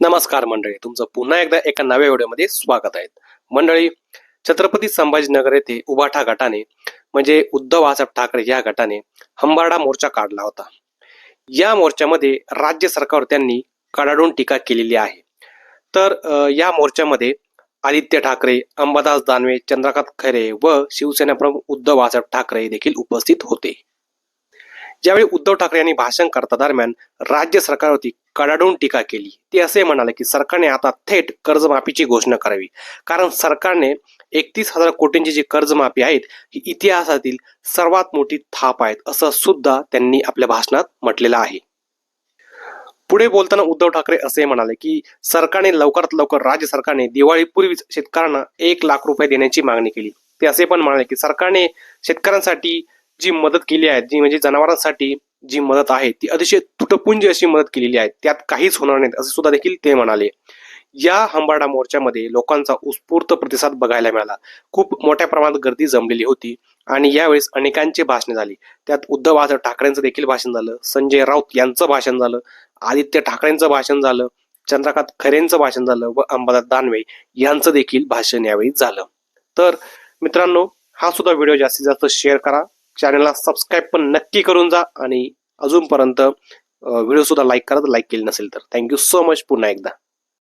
नमस्कार मंडळी तुमचं पुन्हा एकदा एका नव्या व्हिडिओमध्ये स्वागत आहे. मंडळी छत्रपती संभाजीनगर येथे उभाठा गटाने म्हणजे उद्धव बाळासाहेब ठाकरे या गटाने हंबारडा मोर्चा काढला होता. या मोर्चामध्ये राज्य सरकारवर त्यांनी कडाडून टीका केलेली आहे. तर या मोर्चामध्ये आदित्य ठाकरे अंबादास दानवे चंद्रकांत खैरे व शिवसेना प्रमुख उद्धव बाळासाहेब ठाकरे देखील उपस्थित होते. ज्यावेळी उद्धव ठाकरे यांनी भाषण करता दरम्यान राज्य सरकारवरती कडाडून टीका केली ते असे म्हणाले की सरकारने आता थेट कर्जमाफीची घोषणा करावी. कारण सरकारने एकतीस हजार कोटींची जी कर्जमाफी आहेत ही इतिहासातील सर्वात मोठी थाप आहेत असं सुद्धा त्यांनी आपल्या भाषणात म्हटलेलं आहे. पुढे बोलताना उद्धव ठाकरे असे म्हणाले की सरकारने लवकरात लवकर राज्य सरकारने दिवाळीपूर्वीच शेतकऱ्यांना एक लाख रुपये देण्याची मागणी केली. ते असे पण म्हणाले की सरकारने शेतकऱ्यांसाठी जी मदत केली आहे जी म्हणजे जनावरांसाठी जी मदत आहे ती अतिशय तुटपुंजी अशी मदत केलेली आहे. त्यात काहीच होणार नाही असं सुद्धा देखील ते म्हणाले. या हंबाडा मोर्चामध्ये लोकांचा उत्स्फूर्त प्रतिसाद बघायला मिळाला. खूप मोठ्या प्रमाणात गर्दी जमलेली होती आणि यावेळेस अनेकांची भाषणे झाली. त्यात उद्धव बाळासाहेब ठाकरेंचं देखील भाषण झालं संजय राऊत यांचं भाषण झालं आदित्य ठाकरेंचं भाषण झालं चंद्रकांत खरेंचं भाषण झालं व अंबादास दानवे यांचं देखील भाषण यावेळी झालं. तर मित्रांनो हा सुद्धा व्हिडिओ जास्तीत जास्त शेअर करा. चॅनलला सबस्क्राईब पण नक्की करून जा आणि अजूनपर्यंत व्हिडिओ सुद्धा लाईक करा लाईक केली नसेल तर. थँक्यू सो मच पुन्हा एकदा.